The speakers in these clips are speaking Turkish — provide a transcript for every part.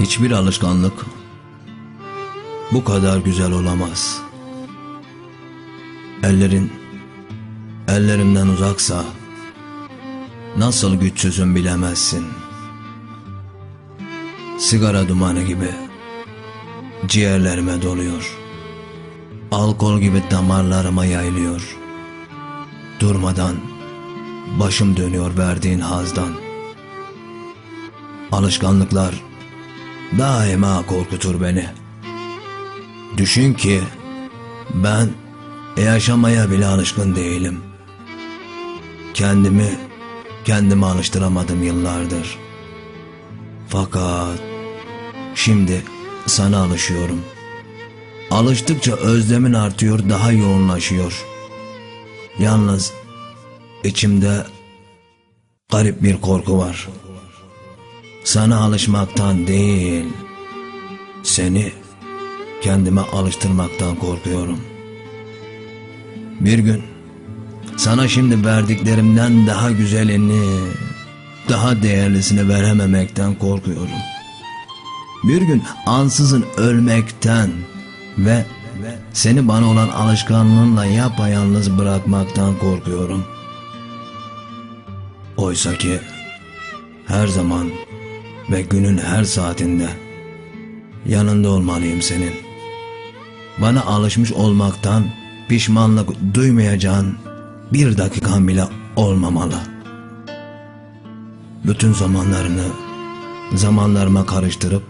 Hiçbir alışkanlık bu kadar güzel olamaz. Ellerin ellerimden uzaksa nasıl güçsüzüm bilemezsin. Sigara dumanı gibi ciğerlerime doluyor. Alkol gibi damarlarıma yayılıyor. Durmadan başım dönüyor verdiğin hazdan. Alışkanlıklar daima korkutur beni. Düşün ki ben yaşamaya bile alışkın değilim. Kendimi kendime alıştıramadım yıllardır. Fakat şimdi sana alışıyorum. Alıştıkça özlemin artıyor, daha yoğunlaşıyor. Yalnız içimde garip bir korku var. Sana alışmaktan değil, seni kendime alıştırmaktan korkuyorum. Bir gün sana şimdi verdiklerimden daha güzelini, daha değerlisini verememekten korkuyorum. Bir gün ansızın ölmekten ve seni bana olan alışkanlığınla yapayalnız bırakmaktan korkuyorum. Oysa ki her zaman ve günün her saatinde yanında olmalıyım senin. Bana alışmış olmaktan pişmanlık duymayacağın bir dakikan bile olmamalı. Bütün zamanlarını zamanlarıma karıştırıp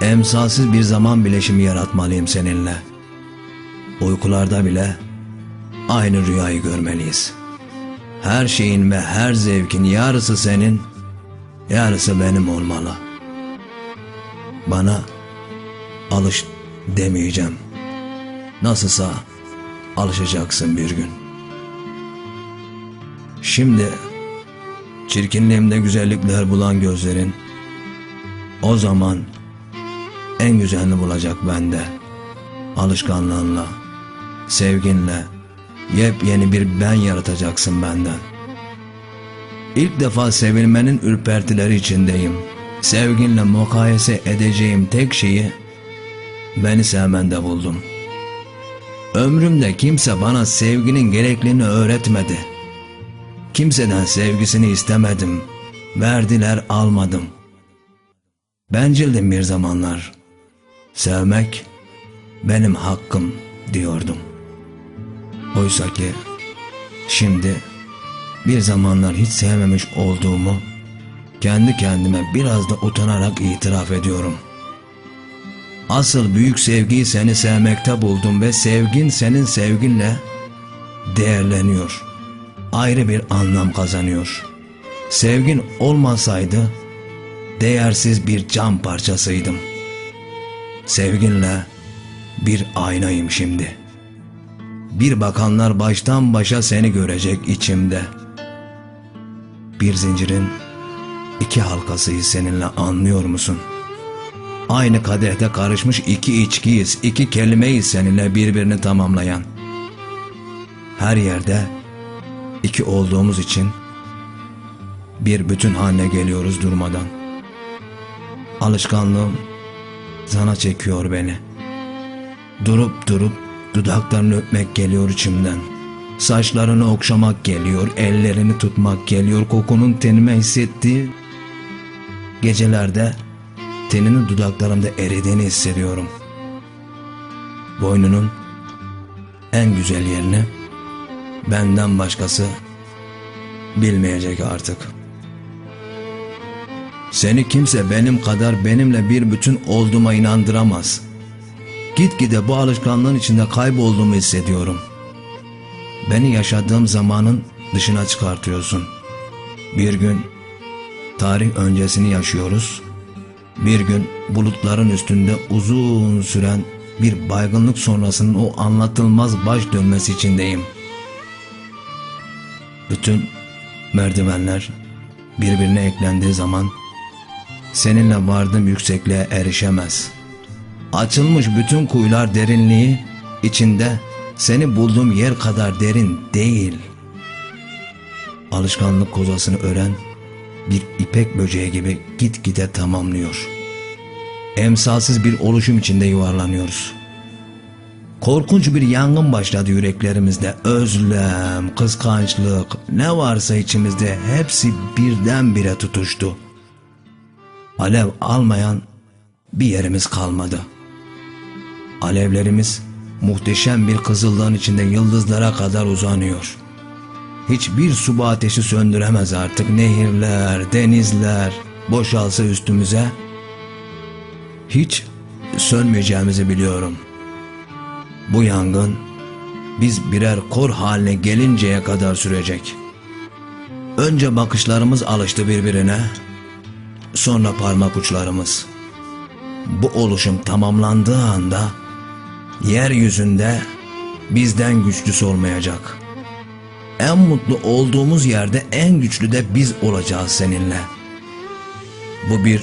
emsalsiz bir zaman bileşimi yaratmalıyım seninle. Uykularda bile aynı rüyayı görmeliyiz. Her şeyin ve her zevkin yarısı senin, yarısı benim olmalı. Bana alış demeyeceğim. Nasılsa alışacaksın bir gün. Şimdi çirkinliğimde güzellikler bulan gözlerin o zaman en güzelini bulacak bende. Alışkanlığınla, sevginle yepyeni bir ben yaratacaksın benden. İlk defa sevilmenin ürpertileri içindeyim. Sevginle mukayese edeceğim tek şeyi beni sevmende buldum. Ömrümde kimse bana sevginin gerekliliğini öğretmedi. Kimseden sevgisini istemedim. Verdiler almadım. Bencildim bir zamanlar. Sevmek benim hakkım diyordum. Oysa ki şimdi bir zamanlar hiç sevmemiş olduğumu kendi kendime biraz da utanarak itiraf ediyorum. Asıl büyük sevgiyi seni sevmekte buldum ve sevgin senin sevginle değerleniyor. Ayrı bir anlam kazanıyor. Sevgin olmasaydı değersiz bir cam parçasıydım. Sevginle bir aynayım şimdi. Bir bakanlar baştan başa seni görecek içimde. Bir zincirin iki halkasıyız seninle anlıyor musun? Aynı kadehte karışmış iki içkiyiz, iki kelimeyiz seninle birbirini tamamlayan. Her yerde iki olduğumuz için bir bütün haline geliyoruz durmadan. Alışkanlığım sana çekiyor beni. Durup durup dudaklarını öpmek geliyor içimden. Saçlarını okşamak geliyor, ellerini tutmak geliyor, kokunun tenime hissettiği gecelerde teninin dudaklarımda eridiğini hissediyorum. Boynunun en güzel yerini benden başkası bilmeyecek artık. Seni kimse benim kadar benimle bir bütün olduğuma inandıramaz. Gitgide bu alışkanlığın içinde kaybolduğumu hissediyorum. Beni yaşadığım zamanın dışına çıkartıyorsun. Bir gün tarih öncesini yaşıyoruz. Bir gün bulutların üstünde uzun süren bir baygınlık sonrasının o anlatılmaz baş dönmesi içindeyim. Bütün merdivenler birbirine eklendiği zaman seninle vardığım yüksekliğe erişemez. Açılmış bütün kuyular derinliği içinde seni bulduğum yer kadar derin değil. Alışkanlık kozasını ören bir ipek böceği gibi gitgide tamamlıyor. emsalsiz bir oluşum içinde yuvarlanıyoruz. Korkunç bir yangın başladı yüreklerimizde. Özlem, kıskançlık, ne varsa içimizde hepsi birdenbire tutuştu. Alev almayan bir yerimiz kalmadı. Alevlerimiz muhteşem bir kızıldağın içinde yıldızlara kadar uzanıyor. Hiçbir suba ateşi söndüremez artık nehirler, denizler boşalsa üstümüze. Hiç sönmeyeceğimizi biliyorum. Bu yangın biz birer kor haline gelinceye kadar sürecek. Önce bakışlarımız alıştı birbirine, sonra parmak uçlarımız. Bu oluşum tamamlandığı anda yeryüzünde bizden güçlüsü olmayacak. En mutlu olduğumuz yerde en güçlü de biz olacağız seninle. Bu bir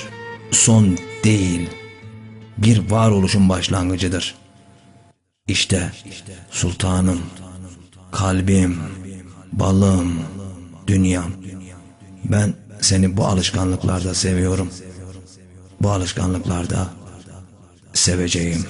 son değil, bir varoluşun başlangıcıdır. İşte sultanım, kalbim, balım, dünyam. Ben seni bu alışkanlıklarda seviyorum. Bu alışkanlıklarda seveceğim.